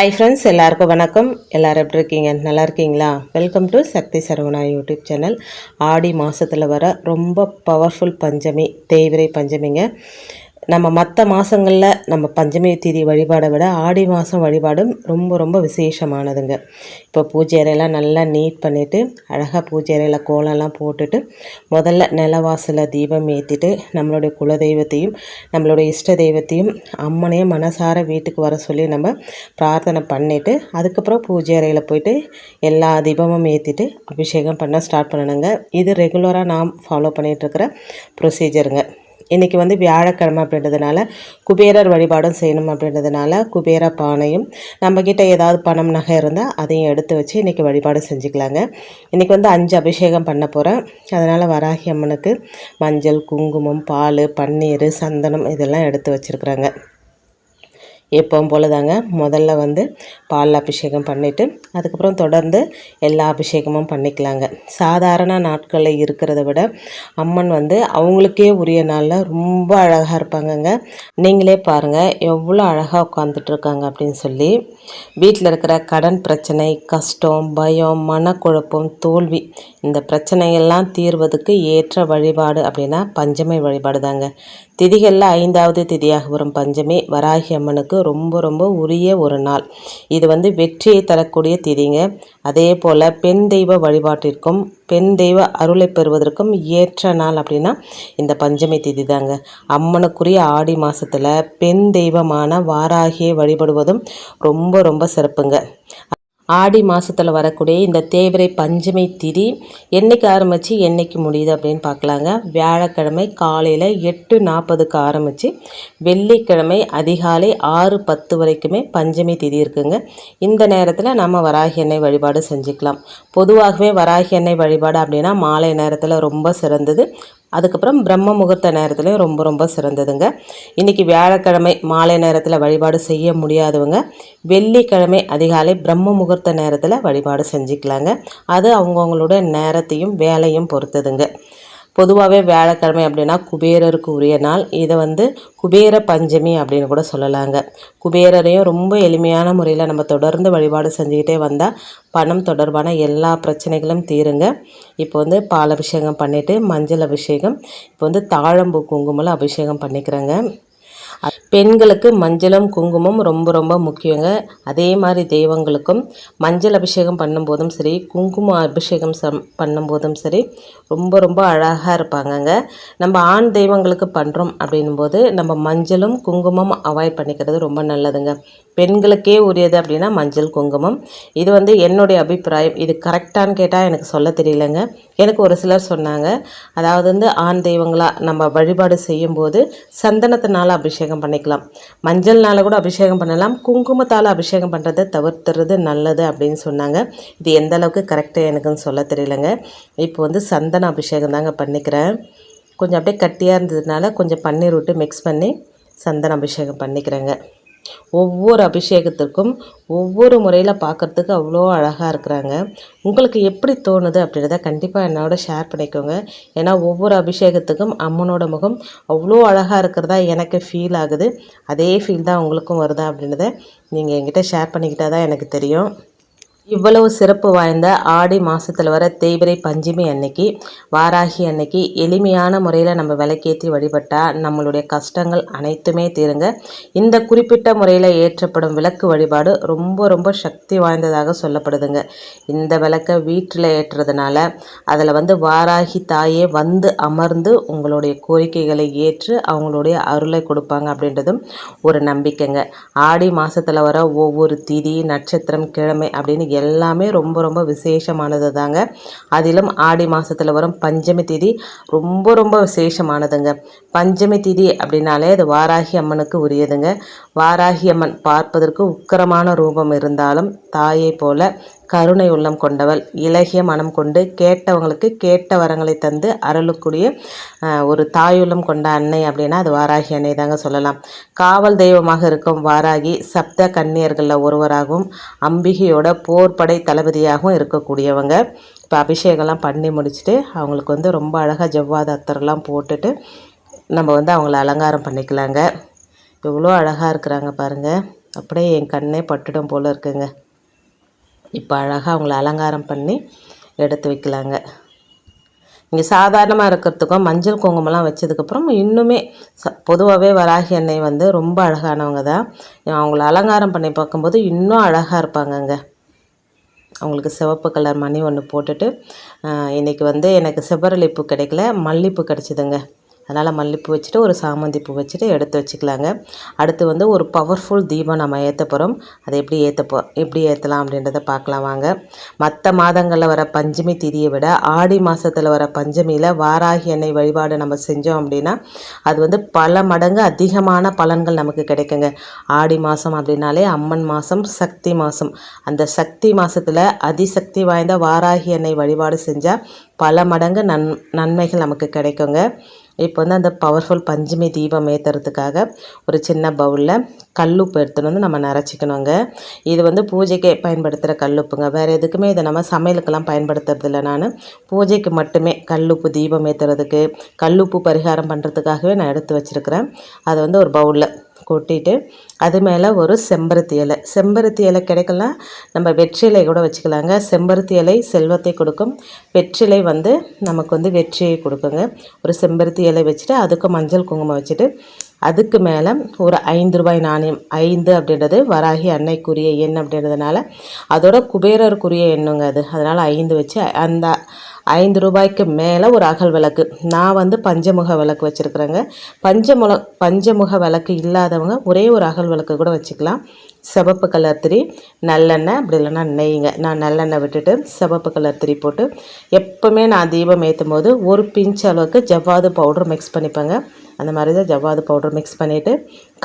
Hi friends எல்லாருக்கும் வணக்கம். எல்லாரும் எப்படி இருக்கீங்க? நல்லா இருக்கீங்களா? Welcome to Shakti Saravana YouTube channel ஆடி மாதத்தில் வர ரொம்ப பவர்ஃபுல் பஞ்சமி தேய்விரை பஞ்சமிங்க. நம்ம மற்ற மாதங்களில் நம்ம பஞ்சமி திதி வழிபாடை விட ஆடி மாதம் வழிபாடும் ரொம்ப ரொம்ப விசேஷமானதுங்க. இப்போ பூஜை அறையெல்லாம் நல்லா நீட் பண்ணிவிட்டு அழகாக பூஜை அறையில் கோலம்லாம் போட்டுட்டு முதல்ல நிலவாசலில் தீபம் ஏற்றிட்டு நம்மளுடைய குலதெய்வத்தையும் நம்மளுடைய இஷ்ட தெய்வத்தையும் அம்மனையும் மனசார வீட்டுக்கு வர சொல்லி நம்ம பிரார்த்தனை பண்ணிவிட்டு அதுக்கப்புறம் பூஜை அறையில் போயிட்டு எல்லா தீபமும் ஏற்றிட்டு அபிஷேகம் பண்ண ஸ்டார்ட் பண்ணணுங்க. இது ரெகுலராக நாம் ஃபாலோ பண்ணிகிட்ருக்கிற ப்ரொசீஜருங்க இன்றைக்கி வந்து வியாழக்கிழமை அப்படின்றதுனால குபேரர் வழிபாடும் செய்யணும் அப்படின்றதுனால குபேர பானையும் நம்மக்கிட்ட ஏதாவது பணம் நகை இருந்தால் அதையும் எடுத்து வச்சு இன்றைக்கி வழிபாடு செஞ்சுக்கலாங்க. இன்றைக்கி வந்து அஞ்சு அபிஷேகம் பண்ண போகிறேன் அதனால் வராகி அம்மனுக்கு மஞ்சள் குங்குமம் பால் பன்னீர் சந்தனம் இதெல்லாம் எடுத்து வச்சுருக்குறாங்க. எப்பவும் போல் தாங்க முதல்ல வந்து பால் அபிஷேகம் பண்ணிவிட்டு அதுக்கப்புறம் தொடர்ந்து எல்லா அபிஷேகமும் பண்ணிக்கலாங்க. சாதாரண நாட்களில் இருக்கிறத விட அம்மன் வந்து அவங்களுக்கே உரிய நாளில் ரொம்ப அழகாக இருப்பாங்கங்க. நீங்களே பாருங்கள் எவ்வளோ அழகாக உட்காந்துட்ருக்காங்க அப்படின்னு சொல்லி. வீட்டில் இருக்கிற கடன் பிரச்சனை கஷ்டம் பயம் மனக்குழப்பம் தோல்வி இந்த பிரச்சனையெல்லாம் தீர்வதுக்கு ஏற்ற வழிபாடு அப்படின்னா பஞ்சமை வழிபாடு தாங்க திதிகளில் ஐந்தாவது திதியாக வரும் பஞ்சமி வராகி அம்மனுக்கு ரொம்ப ரொம்ப உரிய ஒரு நாள். இது வந்து வெற்றியை தரக்கூடிய திதிங்க. அதே போல் பெண் தெய்வ வழிபாட்டிற்கும் பெண் தெய்வ அருளை பெறுவதற்கும் ஏற்ற நாள் அப்படின்னா இந்த பஞ்சமி திதி தாங்க அம்மனுக்குரிய ஆடி மாதத்தில் பெண் தெய்வமான வாராகியை வழிபடுவதும் ரொம்ப ரொம்ப சிறப்புங்க. ஆடி மாதத்தில் வரக்கூடிய இந்த தேவரை பஞ்சமி திதி என்றைக்கு ஆரம்பித்து என்றைக்கு முடியுது அப்படின்னு பார்க்கலாங்க. வியாழக்கிழமை காலையில் எட்டு நாற்பதுக்கு ஆரம்பித்து வெள்ளிக்கிழமை அதிகாலை ஆறு பத்து வரைக்குமே பஞ்சமி திதி இருக்குங்க. இந்த நேரத்தில் நம்ம வராகி எண்ணெய் வழிபாடு செஞ்சுக்கலாம். பொதுவாகவே வராகி எண்ணெய் வழிபாடு அப்படின்னா மாலை நேரத்தில் ரொம்ப சிறந்தது. அதுக்கப்புறம் பிரம்ம முகூர்த்த நேரத்துலையும் ரொம்ப ரொம்ப சிறந்ததுங்க. இன்றைக்கி வியாழக்கிழமை மாலை நேரத்தில் வழிபாடு செய்ய முடியாதவங்க வெள்ளிக்கிழமை அதிகாலை பிரம்ம முகூர்த்த நேரத்தில் வழிபாடு செஞ்சுக்கலாங்க. அது அவங்கவுங்களோட நேரத்தையும் வேலையும் பொறுத்ததுங்க. பொதுவாகவே வியாழக்கிழமை அப்படின்னா குபேரருக்கு உரிய நாள். இதை வந்து குபேர பஞ்சமி அப்படின்னு கூட சொல்லலாங்க. குபேரரையும் ரொம்ப எளிமையான முறையில் நம்ம தொடர்ந்து வழிபாடு செஞ்சுக்கிட்டே வந்தால் பணம் தொடர்பான எல்லா பிரச்சனைகளும் தீருங்க. இப்போ வந்து பால் அபிஷேகம் பண்ணிவிட்டு மஞ்சள் அபிஷேகம் இப்போ வந்து தாழம்பூ குங்குமம் அபிஷேகம் பண்ணிக்கிறேங்க. பெண்களுக்கு மஞ்சளும் குங்குமம் ரொம்ப ரொம்ப முக்கியங்க. அதே மாதிரி தெய்வங்களுக்கும் மஞ்சள் அபிஷேகம் பண்ணும்போதும் சரி குங்குமம் அபிஷேகம் சம் பண்ணும்போதும் சரி ரொம்ப ரொம்ப அழகாக இருப்பாங்கங்க. நம்ம ஆண் தெய்வங்களுக்கு பண்ணுறோம் அப்படின்போது நம்ம மஞ்சளும் குங்குமம் அவாய்ட் பண்ணிக்கிறது ரொம்ப நல்லதுங்க. பெண்களுக்கே உரியது அப்படின்னா மஞ்சள் குங்குமம். இது வந்து என்னுடைய அபிப்பிராயம். இது கரெக்டானு கேட்டால் எனக்கு சொல்ல தெரியலங்க. எனக்கு ஒரு சிலர் சொன்னாங்க அதாவது வந்து ஆண் தெய்வங்களாக நம்ம வழிபாடு செய்யும்போது சந்தனத்தினால் அபிஷேகம் பண்ணி பண்ணிக்கலாம் மஞ்சள்னால் கூட அபிஷேகம் பண்ணலாம். குங்குமத்தால் அபிஷேகம் பண்ணுறதை தவிர்த்துறது நல்லது அப்படின்னு சொன்னாங்க. இது எந்த அளவுக்கு கரெக்டாக எனக்குன்னு சொல்ல தெரியலங்க. இப்போ வந்து சந்தன அபிஷேகம் தாங்க பண்ணிக்கிறேன். கொஞ்சம் அப்படியே கட்டியாக இருந்ததுனால கொஞ்சம் பன்னீர் விட்டு மிக்ஸ் பண்ணி சந்தன அபிஷேகம் பண்ணிக்கிறேங்க. ஒவ்வொரு அபிஷேகத்திற்கும் ஒவ்வொரு முறையில் பார்க்குறதுக்கு அவ்வளோ அழகாக இருக்கிறாங்க. உங்களுக்கு எப்படி தோணுது அப்படின்றத கண்டிப்பாக என்னோட ஷேர் பண்ணிக்கோங்க. ஏன்னா ஒவ்வொரு அபிஷேகத்துக்கும் அம்மனோட முகம் அவ்வளோ அழகாக இருக்கிறதா எனக்கு ஃபீல் ஆகுது. அதே ஃபீல் தான் உங்களுக்கும் வருதா அப்படின்றத நீங்கள் என்கிட்ட ஷேர் பண்ணிக்கிட்டால் தான் எனக்கு தெரியும். இவ்வளவு சிறப்பு வாய்ந்த ஆடி மாதத்தில் வர தேய்பிரை பஞ்சமி அன்னைக்கு வாராகி அன்னைக்கு எளிமையான முறையில் நம்ம விளக்கேற்றி வழிபட்டால் நம்மளுடைய கஷ்டங்கள் அனைத்துமே தீருங்க. இந்த குறிப்பிட்ட முறையில் ஏற்றப்படும் விளக்கு வழிபாடு ரொம்ப ரொம்ப சக்தி வாய்ந்ததாக சொல்லப்படுதுங்க. இந்த விளக்கை வீட்டில் ஏற்றுறதுனால அதில் வந்து வாராகி தாயே வந்து அமர்ந்து உங்களுடைய கோரிக்கைகளை ஏற்று அவங்களுடைய அருளை கொடுப்பாங்க அப்படின்றதும் ஒரு நம்பிக்கைங்க. ஆடி மாதத்தில் வர ஒவ்வொரு திதி நட்சத்திரம் கிழமை அப்படின்னு எல்லாமே ரொம்ப ரொம்ப விசேஷமானது தாங்க அதிலும் ஆடி மாதத்தில் வரும் பஞ்சமி திதி ரொம்ப ரொம்ப விசேஷமானதுங்க. பஞ்சமி திதி அப்படின்னாலே அது வாராகி அம்மனுக்கு உரியதுங்க. வாராகி அம்மன் பார்ப்பதற்கு உக்கரமான ரூபம் இருந்தாலும் தாயை போல கருணை உள்ளம் கொண்டவள். இலகிய மனம் கொண்டு கேட்டவங்களுக்கு கேட்ட வரங்களை தந்து அருளக்கூடிய ஒரு தாயுள்ளம் கொண்ட அன்னை அப்படின்னா அது வாராகி அன்னை தாங்க சொல்லலாம். காவல் தெய்வமாக இருக்கும் வாராகி சப்த கன்னியர்களில் ஒருவராகவும் அம்பிகையோட போர்படை தளபதியாகவும் இருக்கக்கூடியவங்க. இப்போ அபிஷேகம்லாம் பண்ணி முடிச்சுட்டு அவங்களுக்கு வந்து ரொம்ப அழகாக ஜவ்வாத அத்தரெல்லாம் போட்டுட்டு நம்ம வந்து அவங்கள அலங்காரம் பண்ணிக்கலாங்க. எவ்வளோ அழகாக இருக்கிறாங்க பாருங்கள் அப்படியே என் கண்ணே பட்டுடும் போல் இருக்குங்க. இப்போ அழகாக அவங்கள அலங்காரம் பண்ணி எடுத்து வைக்கலாங்க. இங்கே சாதாரணமாக இருக்கிறதுக்கும் மஞ்சள் குங்குமம்லாம் வச்சதுக்கப்புறம் இன்னுமே ச பொதுவாகவே வராகி எண்ணெய் வந்து ரொம்ப அழகானவங்க தான். அவங்கள அலங்காரம் பண்ணி பார்க்கும்போது இன்னும் அழகாக இருப்பாங்கங்க. அவங்களுக்கு சிவப்பு கலர் மணி ஒன்று போட்டுட்டு இன்றைக்கி வந்து எனக்கு செவ்வரளிப்பூ கிடைக்கல மல்லிப்பூ கிடச்சிதுங்க. அதனால் மல்லிப்பூ வச்சுட்டு ஒரு சாமந்தி பூ வச்சுட்டு எடுத்து வச்சுக்கலாங்க. அடுத்து வந்து ஒரு பவர்ஃபுல் தீபம் நம்ம ஏற்ற போகிறோம் அதை எப்படி ஏற்ற போ எப்படி ஏற்றலாம் அப்படின்றத பார்க்கலாம் வாங்க. மற்ற மாதங்களில் வர பஞ்சமி திதியை விட ஆடி மாதத்தில் வர பஞ்சமியில் வாராகி எண்ணெய் வழிபாடு நம்ம செஞ்சோம் அப்படின்னா அது வந்து பல மடங்கு அதிகமான பலன்கள் நமக்கு கிடைக்குங்க. ஆடி மாதம் அப்படின்னாலே அம்மன் மாதம் சக்தி மாதம் அந்த சக்தி மாதத்தில் அதிசக்தி வாய்ந்த வாராகி எண்ணெய் வழிபாடு செஞ்சால் பல மடங்கு நன் நன்மைகள் நமக்கு கிடைக்குங்க. இப்போ வந்து அந்த பவர்ஃபுல் பஞ்சுமி தீபம் ஏற்றுறதுக்காக ஒரு சின்ன பவுலில் கல்லுப்பு எடுத்துகிட்டு வந்து நம்ம நிறச்சிக்கணுங்க இது வந்து பூஜைக்கு பயன்படுத்துகிற கல்லுப்புங்க வேறு எதுக்குமே இதை நம்ம சமையலுக்கெல்லாம் பயன்படுத்துறதில்ல நான். பூஜைக்கு மட்டுமே கல்லுப்பு தீபம் ஏற்றுறதுக்கு கல்லுப்பு பரிகாரம் பண்ணுறதுக்காகவே நான் எடுத்து வச்சுருக்கிறேன். அதை வந்து ஒரு பவுலில் கொட்டிட்டு அது மேலே ஒரு செம்பருத்தி இலை. செம்பருத்தி இலை கிடைக்கலாம் நம்ம வெற்றிலை கூட வச்சுக்கலாங்க. செம்பருத்தி இலை செல்வத்தை கொடுக்கும். வெற்றிலை வந்து நமக்கு வந்து வெற்றியை கொடுக்குங்க. ஒரு செம்பருத்தி இலை வச்சுட்டு அதுக்கு மஞ்சள் குங்குமம் வச்சுட்டு அதுக்கு மேலே ஒரு ஐந்து ரூபாய் நாணயம். ஐந்து அப்படின்றது வராகி அன்னைக்குரிய எண் அப்படின்றதுனால அதோட குபேரருக்குரிய எண்ணுங்க அது. அதனால் ஐந்து வச்சு அந்த ஐந்து ரூபாய்க்கு மேலே ஒரு அகல் விளக்கு. நான் வந்து பஞ்சமுக விளக்கு வச்சுருக்குறேங்க. பஞ்சமுல பஞ்சமுக விளக்கு இல்லாதவங்க ஒரே ஒரு அகல் விளக்கு கூட வச்சுக்கலாம். சிவப்பு கலர் திரி நல்லெண்ணெய் அப்படி இல்லைன்னா நெய்ங்க. நான் நல்லெண்ணெய் விட்டுட்டு சிவப்பு கலர் திரி போட்டு எப்போவுமே நான் தீபம் ஏற்றும் போது ஒரு பிஞ்ச் அளவுக்கு ஜவ்வாது பவுடர் மிக்ஸ் பண்ணிப்பேங்க. அந்த மாதிரி தான் ஜவ்வாது பவுடர் மிக்ஸ் பண்ணிவிட்டு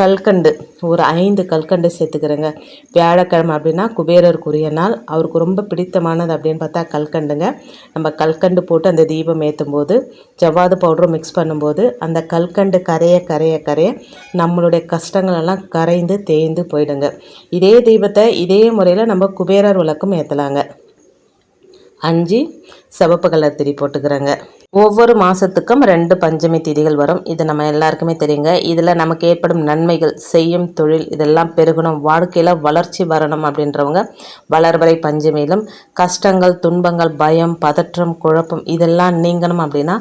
கல்கண்டு ஒரு ஐந்து கல்கண்டு சேர்த்துக்கிறேங்க. வியாழக்கிழமை அப்படின்னா குபேரருக்குரிய நாள். அவருக்கு ரொம்ப பிடித்தமானது அப்படின்னு பார்த்தா கல்கண்டுங்க. நம்ம கல்கண்டு போட்டு அந்த தீபம் ஏற்றும் போது ஜவ்வாது பவுடரும் மிக்ஸ் பண்ணும்போது அந்த கல்கண்டு கரைய கரைய கரைய நம்மளுடைய கஷ்டங்களெல்லாம் கரைந்து தேய்ந்து போயிடுங்க. இதே தீபத்தை இதே முறையில் நம்ம குபேரர் விளக்கும் ஏற்றலாங்க அஞ்சு சிவப்பு கலர் திரி போட்டுக்கிறேங்க. ஒவ்வொரு மாதத்துக்கும் ரெண்டு பஞ்சமி திதிகள் வரும். இது நம்ம எல்லாருக்குமே தெரியுங்க. இதில் நமக்கு ஏற்படும் நன்மைகள் செய்யும் தொழில் இதெல்லாம் பெருகணும். வாழ்க்கையில் வளர்ச்சி வரணும் அப்படின்றவங்க வளர்வரை பஞ்சமியிலும் கஷ்டங்கள் துன்பங்கள் பயம் பதற்றம் குழப்பம் இதெல்லாம் நீங்கணும் அப்படின்னா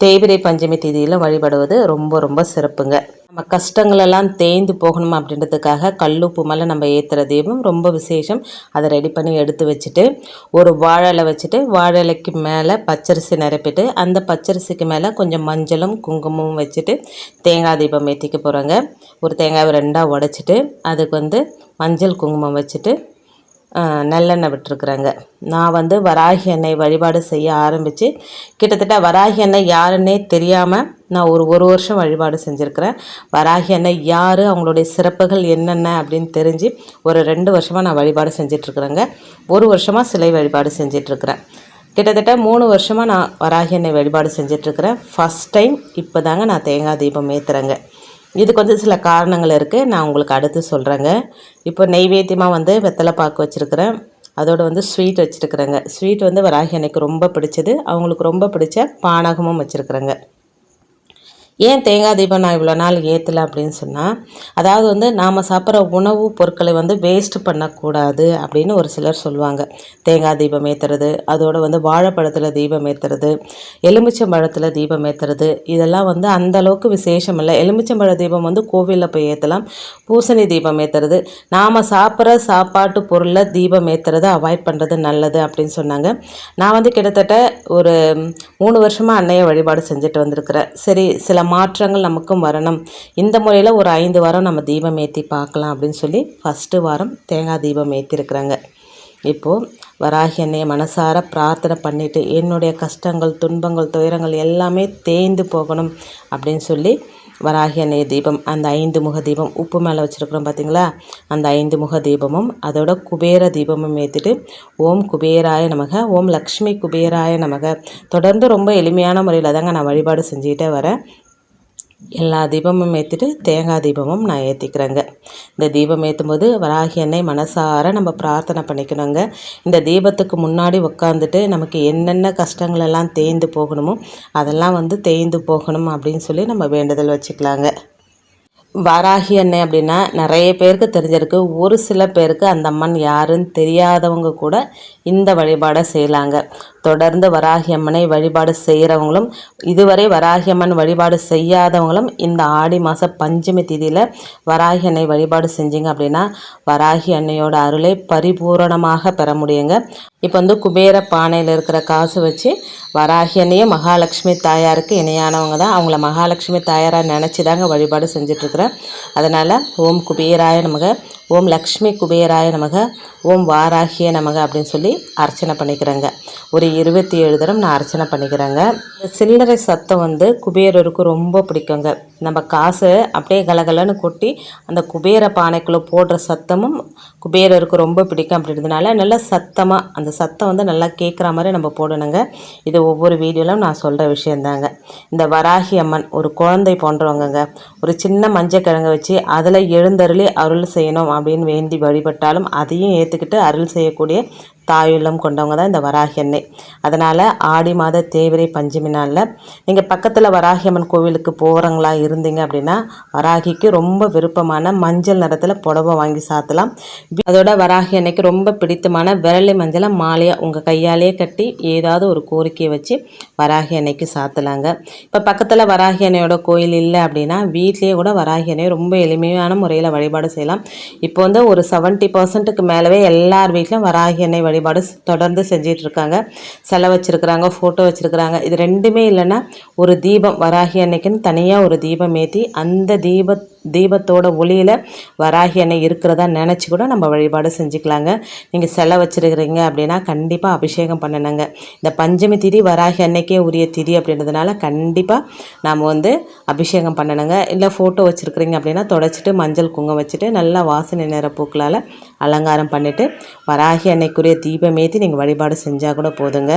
தேய்பிரை பஞ்சமி தேதியில் வழிபடுவது ரொம்ப ரொம்ப சிறப்புங்க. நம்ம கஷ்டங்களெல்லாம் தேய்ந்து போகணும் அப்படின்றதுக்காக கல்லுப்பு மேலே நம்ம ஏற்றுற தீபம் ரொம்ப விசேஷம். அதை ரெடி பண்ணி எடுத்து வச்சுட்டு ஒரு வாழலை வச்சுட்டு வாழலைக்கு மேலே பச்சரிசி நிரப்பிட்டு அந்த பச்சரிசிக்கு மேலே கொஞ்சம் மஞ்சளும் குங்குமமும் வச்சுட்டு தேங்காய் தீபம் ஏற்றிக்க போகிறோங்க ஒரு தேங்காவை ரெண்டாக உடச்சிட்டு அதுக்கு வந்து மஞ்சள் குங்குமம் வச்சுட்டு நல்லெண்ணெய் விட்டுருக்குறேங்க. நான் வந்து வராகி எண்ணெய் வழிபாடு செய்ய ஆரம்பித்து கிட்டத்தட்ட வராகி எண்ணெய் யாருன்னே தெரியாமல் நான் ஒரு ஒரு வருஷம் வழிபாடு செஞ்சுருக்கிறேன். வராகி எண்ணெய் யார் அவங்களுடைய சிறப்புகள் என்னென்ன அப்படின்னு தெரிஞ்சு ஒரு ரெண்டு வருஷமாக நான் வழிபாடு செஞ்சிட்ருக்குறேங்க. ஒரு வருஷமாக சிலை வழிபாடு செஞ்சிட்ருக்குறேன். கிட்டத்தட்ட மூணு வருஷமாக நான் வராகி எண்ணெய் வழிபாடு செஞ்சிட்ருக்கிறேன். ஃபஸ்ட் டைம் இப்போ தாங்க நான் தேங்காய் தீபம் ஏற்றுறேங்க இதுக்கு வந்து சில காரணங்கள் இருக்குது நான் உங்களுக்கு அடுத்து சொல்கிறேங்க இப்போ நெய்வேத்தியமாக வந்து வெத்தலை பாக்கு வச்சுருக்கிறேன். அதோடு வந்து ஸ்வீட் வச்சுருக்குறேங்க. ஸ்வீட் வந்து வராகி எனக்கு ரொம்ப பிடிச்சது. அவங்களுக்கு ரொம்ப பிடிச்ச பானகமும் வச்சுருக்குறேங்க. ஏன் தேங்காய் தீபம் நான் இவ்வளோ நாள் ஏற்றலை அப்படின்னு சொன்னால் அதாவது வந்து நாம் சாப்பிட்ற உணவு பொருட்களை வந்து வேஸ்ட் பண்ணக்கூடாது அப்படின்னு ஒரு சிலர் சொல்லுவாங்க. தேங்காய் தீபம் ஏற்றுறது அதோடு வந்து வாழைப்பழத்தில் தீபம் ஏற்றுறது எலுமிச்சம்பழத்தில் தீபம் ஏற்றுறது இதெல்லாம் வந்து அந்த அளவுக்கு விசேஷம் இல்லை. எலுமிச்சம்பழ தீபம் வந்து கோவிலில் போய் ஏற்றலாம் பூசணி தீபம் ஏற்றுறது நாம் சாப்பிட்ற சாப்பாட்டு பொருளில் தீபம் ஏற்றுறதை அவாய்ட் பண்ணுறது நல்லது அப்படின்னு சொன்னாங்க. நான் வந்து கிட்டத்தட்ட ஒரு மூணு வருஷமாக அன்னையை வழிபாடு செஞ்சுட்டு வந்திருக்கிறேன். சரி சில மாற்றங்கள் நமக்கும் வரணும். இந்த முறையில் ஒரு ஐந்து வாரம் நம்ம தீபம் ஏற்றி பார்க்கலாம் அப்படின்னு சொல்லி ஃபஸ்ட்டு வாரம் தேங்காய் தீபம் ஏற்றிருக்கிறாங்க இப்போது வராகி எண்ணெயை மனசார பிரார்த்தனை பண்ணிவிட்டு என்னுடைய கஷ்டங்கள் துன்பங்கள் துயரங்கள் எல்லாமே தேய்ந்து போகணும் அப்படின்னு சொல்லி வராகி எண்ணெய் தீபம் அந்த ஐந்து முக தீபம் உப்பு மேலே வச்சுருக்குறோம் பார்த்தீங்களா அந்த ஐந்து முக தீபமும் அதோட குபேர தீபமும் ஏற்றிட்டு ஓம் குபேராய நமக ஓம் லக்ஷ்மி குபேராய நமக. தொடர்ந்து ரொம்ப எளிமையான முறையில் தாங்க நான் வழிபாடு செஞ்சுக்கிட்டே வரேன். எல்லா தீபமும் ஏற்றிட்டு தேங்காய் தீபமும் நான் ஏற்றிக்கிறேங்க இந்த தீபம் ஏற்றும் போது வராகி எண்ணெய் மனசார நம்ம பிரார்த்தனை பண்ணிக்கணுங்க. இந்த தீபத்துக்கு முன்னாடி உட்காந்துட்டு நமக்கு என்னென்ன கஷ்டங்கள் எல்லாம் தேய்ந்து போகணுமோ அதெல்லாம் வந்து தேய்ந்து போகணும் அப்படின்னு சொல்லி நம்ம வேண்டுதல் வச்சுக்கலாங்க. வராகி அன்னை அப்படின்னா நிறைய பேருக்கு தெரிஞ்சிருக்கு. ஒரு சில பேருக்கு அந்த அம்மன் யாருன்னு தெரியாதவங்க கூட இந்த வழிபாடை செய்யலாங்க. தொடர்ந்து வராகி அம்மனை வழிபாடு செய்கிறவங்களும் இதுவரை வராகி அம்மன் வழிபாடு செய்யாதவங்களும் இந்த ஆடி மாத பஞ்சமி திதியில் வராகி அன்னை வழிபாடு செஞ்சீங்க அப்படின்னா வராகி அன்னையோட அருளை பரிபூரணமாக பெற முடியுங்க. இப்போ வந்து குபேர பானையில் இருக்கிற காசு வச்சு வராகி அன்னையும் மகாலட்சுமி தாயாருக்கு இணையானவங்க தான். அவங்கள மகாலட்சுமி தாயாராக நினச்சி தாங்க வழிபாடு செஞ்சிட்ருக்குறேன் அதனால் ஓம் குபேராய நமக. ஓம் லக்ஷ்மி குபேராய நமக ஓம் வாராகிய நமக அப்படின்னு சொல்லி அர்ச்சனை பண்ணிக்கிறேங்க. ஒரு இருபத்தி ஏழு தரம் நான் அர்ச்சனை பண்ணிக்கிறேங்க. சில்லறை சத்தம் வந்து குபேரருக்கு ரொம்ப பிடிக்குங்க. நம்ம காசு அப்படியே கலகலன்னு கொட்டி அந்த குபேர பானைக்குள்ளே போடுற சத்தமும் குபேரருக்கு ரொம்ப பிடிக்கும் அப்படின்றதுனால நல்லா சத்தமாக அந்த சத்தம் வந்து நல்லா கேட்குற மாதிரி நம்ம போடணுங்க. இது ஒவ்வொரு வீடியோவிலும் நான் சொல்கிற விஷயந்தாங்க இந்த வராகி அம்மன் ஒரு குழந்தை போன்றவங்கங்க. ஒரு சின்ன மஞ்சள் கிழங்கு வச்சு அதில் எழுந்தருளி அருள் செய்யணும். அப்படின்னு வேண்டி வழிபட்டாலும் அதையும் ஏற்றுக்கிட்டு அருள் செய்யக்கூடிய தாயுள்ளம் கொண்டவங்க தான் இந்த வராகி அன்னை. அதனால் ஆடி மாத தேவிரை பஞ்சமி நாளில் நீங்கள் பக்கத்தில் வராகி அம்மன் கோவிலுக்கு போகிறவங்களா இருந்தீங்க அப்படின்னா வராகிக்கு ரொம்ப விருப்பமான மஞ்சள் நிறத்தில் புடவை வாங்கி சாத்தலாம். அதோட வராகி அன்னைக்கு ரொம்ப பிடித்தமான விரலி மஞ்சளை மாலையாக உங்கள் கையாலேயே கட்டி ஏதாவது ஒரு கோரிக்கையை வச்சு வராகி அன்னைக்கு சாத்தலாங்க. இப்போ பக்கத்தில் வராகி அன்னையோட கோயில் இல்லை அப்படின்னா வீட்லேயே கூட வராகி அன்னையை ரொம்ப எளிமையான முறையில் வழிபாடு செய்யலாம். இப்போ வந்து ஒரு செவன்ட்டி பர்சன்ட்டுக்கு மேலவே எல்லார் வீட்லையும் வராகி அன்னை வழிபாடு தொடர்ந்து செஞ்சிகிட்ருக்காங்க செலை சிலை வச்சுருக்குறாங்க ஃபோட்டோ வச்சுருக்குறாங்க. இது ரெண்டுமே இல்லைன்னா ஒரு தீபம் வராகி அன்னைக்குன்னு தனியாக ஒரு தீபம் ஏற்றி அந்த தீப தீபத்தோட ஒளியில் வராகி அன்னை இருக்கிறதா நினச்சி கூட நம்ம வழிபாடு செஞ்சுக்கலாங்க. நீங்கள் சிலை வச்சுருக்கிறீங்க அப்படின்னா கண்டிப்பாக அபிஷேகம் பண்ணணுங்க. இந்த பஞ்சமி திதி வராகி அன்னைக்கே உரிய திதி அப்படின்றதுனால கண்டிப்பாக நாம் வந்து அபிஷேகம் பண்ணணுங்க. இல்லை ஃபோட்டோ வச்சுருக்குறீங்க அப்படின்னா தொடச்சிட்டு மஞ்சள் குங்கம் வச்சுட்டு நல்லா வாசனை நிற பூக்களால் அலங்காரம் பண்ணிவிட்டு வராகி அன்னைக்குரிய தீபம் ஏற்றி நீங்கள் வழிபாடு செஞ்சால் கூட போதுங்க.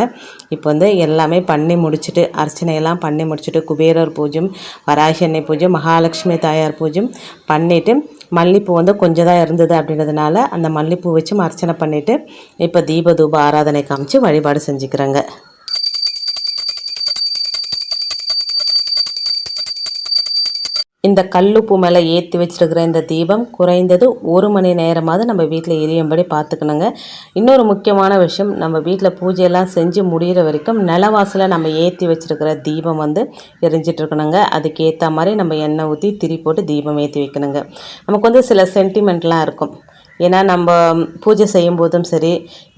இப்போ வந்து எல்லாமே பண்ணி முடிச்சுட்டு அர்ச்சனையெல்லாம் பண்ணி முடிச்சுட்டு குபேரர் பூஜையும் வராகி அன்னை பூஜை மகாலட்சுமி தாயார் பூஜையும் பண்ணிவிட்டு மல்லிப்பூ வந்து கொஞ்சம் தான் இருந்தது அப்படின்றதுனால அந்த மல்லிப்பூ வச்சு அர்ச்சனை பண்ணிவிட்டு இப்போ தீப தூப ஆராதனை காமிச்சு வழிபாடு செஞ்சுக்கிறேங்க. இந்த கல்லுப்பு மேலே ஏற்றி வச்சுருக்கிற இந்த தீபம் குறைந்தது ஒரு மணி நேரமாவது நம்ம வீட்டில் எரியும்படி பார்த்துக்கணுங்க இன்னொரு முக்கியமான விஷயம் நம்ம வீட்டில் பூஜையெல்லாம் செஞ்சு முடிகிற வரைக்கும் நிலவாசலில் நம்ம ஏற்றி வச்சுருக்கிற தீபம் வந்து எரிஞ்சிட்ருக்கணுங்க அதுக்கேற்ற மாதிரி நம்ம எண்ணெய் ஊற்றி திரி போட்டு தீபம் ஏற்றி வைக்கணுங்க. நமக்கு வந்து சில சென்டிமெண்ட்லாம் இருக்கும். ஏன்னா நம்ம பூஜை செய்யும் போதும் சரி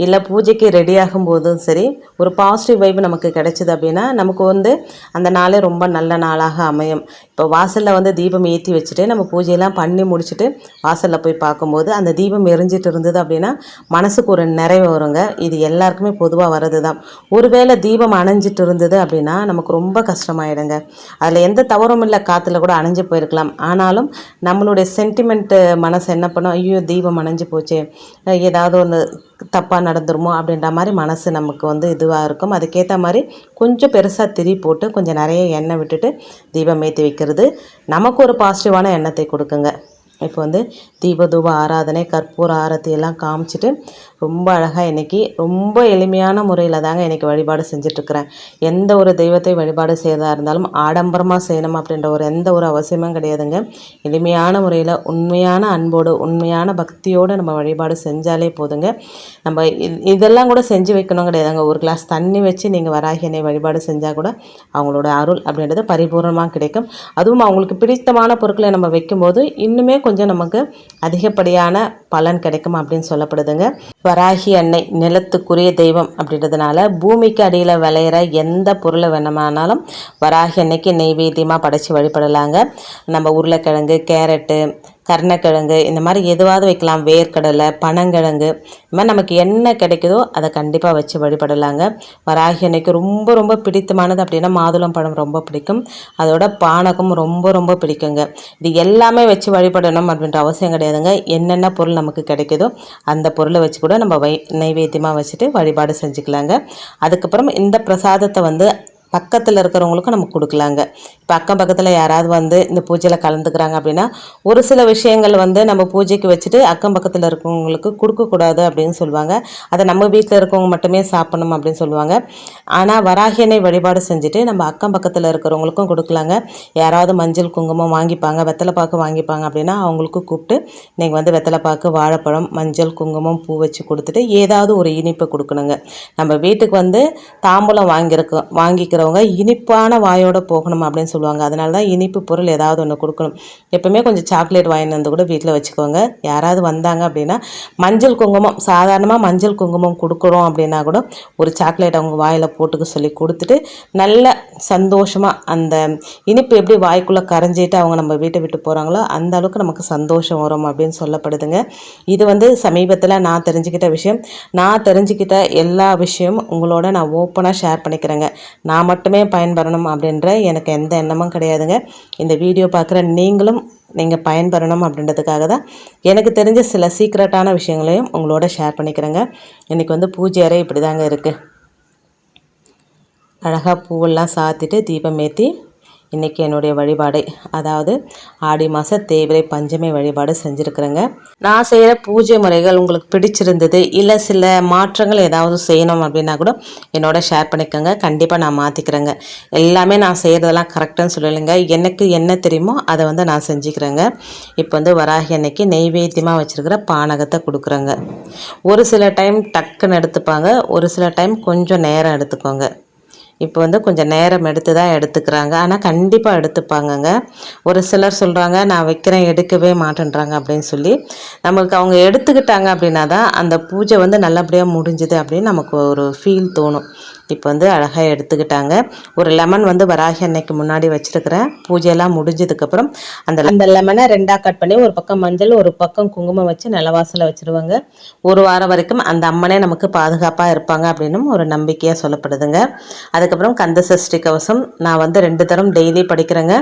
இல்லை பூஜைக்கு ரெடி ஆகும் போதும் சரி ஒரு பாசிட்டிவ் வைப் நமக்கு கிடைச்சிது அப்படின்னா நமக்கு வந்து அந்த நாளே ரொம்ப நல்ல நாளாக அமையும். இப்போ வாசலில் வந்து தீபம் ஏற்றி வச்சுட்டு நம்ம பூஜையெல்லாம் பண்ணி முடிச்சுட்டு வாசலில் போய் பார்க்கும்போது அந்த தீபம் எரிஞ்சிட்டு இருந்தது அப்படின்னா மனசுக்கு ஒரு நிறைவு வருங்க. இது எல்லாருக்குமே பொதுவாக வர்றது தான் ஒருவேளை தீபம் அணைஞ்சிட்டு இருந்தது அப்படின்னா நமக்கு ரொம்ப கஷ்டமாயிடுங்க. அதில் எந்த தவறும் இல்லை. காற்றுல கூட அணைஞ்சு போயிருக்கலாம். ஆனாலும் நம்மளுடைய சென்டிமெண்ட்டு மனசு என்ன பண்ணும்? ஐயோ தீபம் அணைஞ்சு போச்சு. ஏதாவது ஒன்று தப்பாக நடந்துருமோ அப்படின்ற மாதிரி மனசு நமக்கு வந்து இதுவாக இருக்கும். அதுக்கேற்ற மாதிரி கொஞ்சம் பெருசாக திரி போட்டு கொஞ்சம் நிறைய எண்ணெய் விட்டுட்டு தீபம் ஏற்றி வைக்கிறது. நமக்கு ஒரு பாசிட்டிவான எண்ணத்தை கொடுக்குங்க. இப்போ வந்து தீபதூப ஆராதனை கற்பூர ஆரத்தி எல்லாம் காமிச்சிட்டு ரொம்ப அழகாக இன்றைக்கி ரொம்ப எளிமையான முறையில் தாங்க இன்றைக்கி வழிபாடு செஞ்சிட்ருக்கிறேன். எந்த ஒரு தெய்வத்தை வழிபாடு செய்யறதா இருந்தாலும் ஆடம்பரமாக செய்யணும் அப்படின்ற ஒரு எந்த ஒரு அவசியமும் கிடையாதுங்க. எளிமையான முறையில் உண்மையான அன்போடு உண்மையான பக்தியோடு நம்ம வழிபாடு செஞ்சாலே போதுங்க. நம்ம இதெல்லாம் கூட செஞ்சு வைக்கணும் கிடையாதுங்க. ஒரு கிளாஸ் தண்ணி வச்சு நீங்கள் வராகினை வழிபாடு செஞ்சால் கூட அவங்களோட அருள் அப்படின்றது பரிபூர்ணமாக கிடைக்கும். அதுவும் அவங்களுக்கு பிடித்தமான பொருட்களை நம்ம வைக்கும்போது இன்னுமே கொஞ்சம் நமக்கு அதிகப்படியான பலன் கிடைக்கும் அப்படின்னு சொல்லப்படுதுங்க. வராகி அன்னை நிலத்துக்குரிய தெய்வம் அப்படின்றதுனால பூமிக்கு அடியில் விளையிற எந்த பொருளை வேணுமானாலும் வராகி அன்னைக்கு நெய்வேத்தியமாக படைச்சி வழிபடலாங்க. நம்ம உருளைக்கிழங்கு கேரட்டு கருணக்கிழங்கு இந்த மாதிரி எதுவாவது வைக்கலாம். வேர்க்கடலை பனங்கிழங்கு இந்த மாதிரி நமக்கு என்ன கிடைக்குதோ அதை கண்டிப்பாக வச்சு வழிபடலாங்க. வராகி அன்னைக்கு ரொம்ப ரொம்ப பிடித்தமானது அப்படின்னா மாதுளம் பழம் ரொம்ப பிடிக்கும். அதோட பானகம் ரொம்ப ரொம்ப பிடிக்குங்க. இது எல்லாமே வச்சு வழிபடணும் அப்படின்ற அவசியம் கிடையாதுங்க. என்னென்ன பொருள் நமக்கு கிடைக்குதோ அந்த பொருளை வச்சு கூட நம்ம வை நைவேத்தியமாக வச்சுட்டு வழிபாடு செஞ்சுக்கலாங்க. அதுக்கப்புறம் இந்த பிரசாதத்தை வந்து பக்கத்தில் இருக்கிறவங்களுக்கும் நம்ம கொடுக்கலாங்க. பக்கம் அக்கம் பக்கத்தில் யாராவது வந்து இந்த பூஜையில் கலந்துக்கிறாங்க அப்படின்னா ஒரு சில விஷயங்கள் வந்து நம்ம பூஜைக்கு வச்சுட்டு அக்கம் பக்கத்தில் இருக்கவங்களுக்கு கொடுக்கக்கூடாது அப்படின்னு சொல்லுவாங்க. அதை நம்ம வீட்டில் இருக்கவங்க மட்டுமே சாப்பிடணும் அப்படின்னு சொல்லுவாங்க. ஆனால் வராகியனை வழிபாடு செஞ்சுட்டு நம்ம அக்கம் பக்கத்தில் இருக்கிறவங்களுக்கும் கொடுக்கலாங்க. யாராவது மஞ்சள் குங்குமம் வாங்கிப்பாங்க வெத்தலைப்பாக்கு வாங்கிப்பாங்க அப்படின்னா அவங்களுக்கு கூப்பிட்டு நீங்கள் வந்து வெத்தலைப்பாக்கு வாழைப்பழம் மஞ்சள் குங்குமம் பூ வச்சு கொடுத்துட்டு ஏதாவது ஒரு இனிப்பை கொடுக்கணுங்க. நம்ம வீட்டுக்கு வந்து தாம்பூலம் வாங்கியிருக்க வாங்கிக்கிறவங்க இனிப்பான வாயோட போகணும் அப்படின்னு சொல்லுவாங்க. அதனால தான் இனிப்பு பொருள் ஏதாவது ஒன்று கொடுக்கணும். எப்போவுமே கொஞ்சம் சாக்லேட் வாங்கிட்டு வந்து கூட வீட்டில் வச்சுக்கோங்க. யாராவது வந்தாங்க அப்படின்னா மஞ்சள் குங்குமம் சாதாரணமாக மஞ்சள் குங்குமம் கொடுக்குறோம் அப்படின்னா கூட ஒரு சாக்லேட் அவங்க வாயில் போட்டுக்க சொல்லி கொடுத்துட்டு நல்ல சந்தோஷமாக அந்த இனிப்பு எப்படி வாய்க்குள்ளே கரைஞ்சிட்டு அவங்க நம்ம வீட்டை விட்டு போகிறாங்களோ அந்த அளவுக்கு நமக்கு சந்தோஷம் வரும் அப்படின்னு சொல்லப்படுதுங்க. இது வந்து சமீபத்தில் நான் தெரிஞ்சுக்கிட்ட விஷயம். நான் தெரிஞ்சுக்கிட்ட எல்லா விஷயமும் உங்களோட நான் ஓப்பனாக ஷேர் பண்ணிக்கிறேங்க. நான் மட்டுமே பயன்பெறணும் அப்படின்ற எனக்கு எந்த எண்ணமும் கிடையாதுங்க. இந்த வீடியோ பார்க்குற நீங்களும் நீங்கள் பயன்பெறணும் அப்படின்றதுக்காக தான் எனக்கு தெரிஞ்ச சில சீக்ரெட்டான விஷயங்களையும் உங்களோட ஷேர் பண்ணிக்கிறேங்க. இன்றைக்கி வந்து பூஜை அறை இப்படி தாங்க இருக்குது அழகாக பூவெல்லாம் சாத்திட்டு தீபம் ஏற்றி இன்றைக்கி என்னுடைய வழிபாடு அதாவது ஆடி மாத தேவிரை பஞ்சமி வழிபாடு செஞ்சுருக்குறேங்க. நான் செய்கிற பூஜை முறைகள் உங்களுக்கு பிடிச்சிருந்தது இல்லை சில மாற்றங்கள் ஏதாவது செய்யணும் அப்படின்னா கூட என்னோட ஷேர் பண்ணிக்கோங்க. கண்டிப்பாக நான் மாற்றிக்கிறேங்க எல்லாமே நான் செய்கிறதெல்லாம் கரெக்டுன்னு சொல்லலைங்க. எனக்கு என்ன தெரியுமோ அதை வந்து நான் செஞ்சுக்கிறேங்க. இப்போ வந்து வராகி அன்னைக்கு நெய்வேத்தியமாக வச்சுருக்கிற பானகத்தை கொடுக்குறேங்க. ஒரு சில டைம் டக்குன்னு எடுத்துப்பாங்க. ஒரு சில டைம் கொஞ்சம் நேரம் எடுத்துக்கோங்க. இப்போ வந்து கொஞ்சம் நேரம் எடுத்து தான் எடுத்துக்கிறாங்க. ஆனால் கண்டிப்பாக எடுத்துப்பாங்கங்க. ஒரு சிலர் சொல்கிறாங்க நான் வைக்கிறேன் எடுக்கவே மாட்டேன்றாங்க அப்படின்னு சொல்லி. நம்மளுக்கு அவங்க எடுத்துக்கிட்டாங்க அப்படின்னா தான் அந்த பூஜை வந்து நல்லபடியாக முடிஞ்சுது அப்படின்னு நமக்கு ஒரு ஃபீல் தோணும். இப்போ வந்து அழகாக எடுத்துக்கிட்டாங்க. ஒரு லெமன் வந்து வராகி அன்னைக்கு முன்னாடி வச்சுருக்கிறேன். பூஜையெல்லாம் முடிஞ்சதுக்கப்புறம் அந்த அந்த லெமனை ரெண்டாக கட் பண்ணி ஒரு பக்கம் மஞ்சள் ஒரு பக்கம் குங்குமம் வச்சு நிலவாசலை வச்சுருவாங்க. ஒரு வாரம் வரைக்கும் அந்த அம்மனே நமக்கு பாதுகாப்பாக இருப்பாங்க அப்படின்னும் ஒரு நம்பிக்கையாக சொல்லப்படுதுங்க. அதுக்கப்புறம் கந்த சஷ்டி கவசம். நான் வந்து ரெண்டு தரம் டெய்லி படிக்கிறேங்க.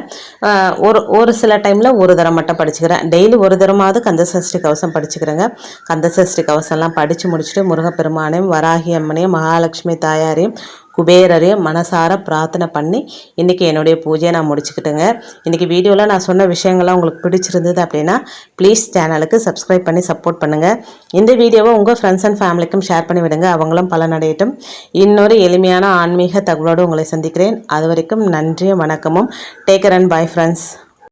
ஒரு ஒரு சில டைமில் ஒரு தரம் மட்டும் படிச்சுக்கிறேன். டெய்லி ஒரு தரமாவது கந்த சஷ்டி கவசம் படிச்சுக்கிறேங்க. கந்த சஷ்டி கவசம்லாம் படித்து முடிச்சுட்டு முருகப்பெருமானையும் வராகி அம்மனையும் மகாலட்சுமி தாயாரையும் குபேரரையும் மனசார பிரார்த்தனை பண்ணி இன்றைக்கி என்னுடைய பூஜையை நான் முடிச்சுக்கிட்டேங்க. இன்றைக்கி வீடியோவில் நான் சொன்ன விஷயங்கள்லாம் உங்களுக்கு பிடிச்சிருந்தது அப்படின்னா ப்ளீஸ் சேனலுக்கு சப்ஸ்கிரைப் பண்ணி சப்போர்ட் பண்ணுங்கள் இந்த வீடியோவை உங்கள் ஃப்ரெண்ட்ஸ் அண்ட் ஃபேமிலிக்கும் ஷேர் பண்ணி விடுங்க. அவங்களும் பலனடையட்டும். இன்னொரு எளிமையான ஆன்மீக தகவலோடு உங்களை சந்திக்கிறேன். அது வரைக்கும் நன்றியும் வணக்கமும். Taker and bye friends